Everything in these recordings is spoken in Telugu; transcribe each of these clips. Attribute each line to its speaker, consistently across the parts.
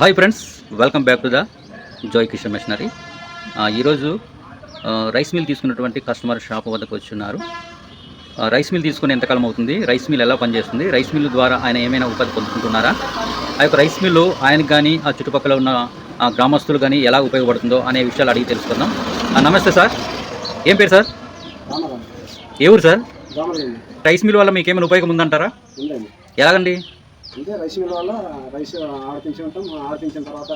Speaker 1: Hi friends welcome back to the joy Kishan machinery ఈరోజు రైస్ మిల్ తీసుకున్నటువంటి కస్టమర్ షాప్ వద్దకు వచ్చున్నారు. రైస్ మిల్ తీసుకుని ఎంతకాలం అవుతుంది? రైస్ మిల్ ఎలా పనిచేస్తుంది? రైస్ మిల్ ద్వారా ఆయన ఏమైనా ఉపాధి పొందుకుంటున్నారా? ఆ యొక్క రైస్ మిల్లు ఆయనకు కానీ ఆ చుట్టుపక్కల ఉన్న గ్రామస్తులు కానీ ఎలా ఉపయోగపడుతుందో అనే విషయాలు అడిగి తెలుసుకుందాం. నమస్తే సార్ ఏం పేరు సార్ ఏ ఊరు సార్ రైస్ మిల్ వల్ల మీకు ఏమైనా ఉపయోగం ఉందంటారా? ఎలాగండి?
Speaker 2: అంటే రైస్ మిల్ వల్ల రైస్ ఆడిపించి ఉంటాం ఆడిపించిన తర్వాత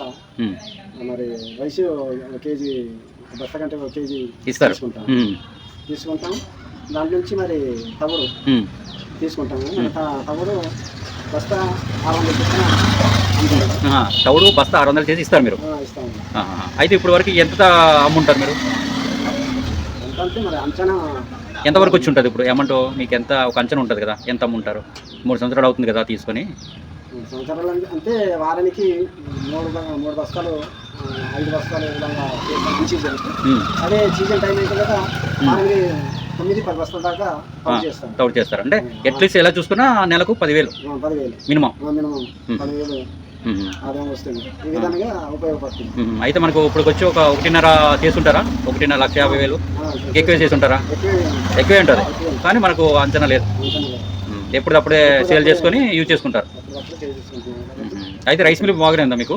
Speaker 2: మరి రైస్ ఒక కేజీ బస్త కంటే ఒక కేజీ తీసుకుంటాం. తీసుకుంటాం. దాంట్లో నుంచి మరి తవుడు. తీసుకుంటాము తవుడు బస్తా ఆరు వందల
Speaker 1: తౌడు బస్తా ఆరు వందలు చేసి ఇస్తారు మీరు?
Speaker 2: ఇస్తాము.
Speaker 1: అయితే ఇప్పుడు వరకు ఎంత అమ్ముంటారు మీరు
Speaker 2: ఎంత అంటే మరి అంచనా
Speaker 1: ఎంతవరకు వచ్చి ఉంటుంది? ఇప్పుడు అమౌంట్ మీకు ఎంత ఒక అంచనా ఉంటుంది కదా ఎంత అమ్ముంటారు? మూడు సంవత్సరాలు అవుతుంది కదా తీసుకొని?
Speaker 2: సంవత్సరాలు అంటే- వారానికి మూడు మూడు బస్తాలు ఐదు బస్తాలు సీజన్ అదే సీజన్ టైం అయితే కదా తొమ్మిది పది బస్తాల దాకా
Speaker 1: తౌడు చేస్తారు. అంటే అట్లీస్ట్ ఎలా చూసుకున్నా నెలకు పదివేలు.
Speaker 2: పదివేలు.
Speaker 1: మినిమం.
Speaker 2: మినిమం. పదివేలు. ఆదాయం వస్తుంది. ఈ విధంగా ఉపయోగపడుతుంది.
Speaker 1: ఉమ్. అయితే మనకు ఇప్పుడు వచ్చి ఒక ఒకటిన్నర చేసుంటారా? ఒకటిన్నర లక్ష యాభై వేలు. ఎక్కువ చేసి ఉంటారా.
Speaker 2: ఎక్కువ
Speaker 1: ఉంటుంది కానీ మనకు అంచనా లేదు. ఎప్పుడప్పుడే సేల్ చేసుకొని యూజ్ చేసుకుంటారు. అయితే రైస్ మిల్ బాగానే ఉందా మీకు?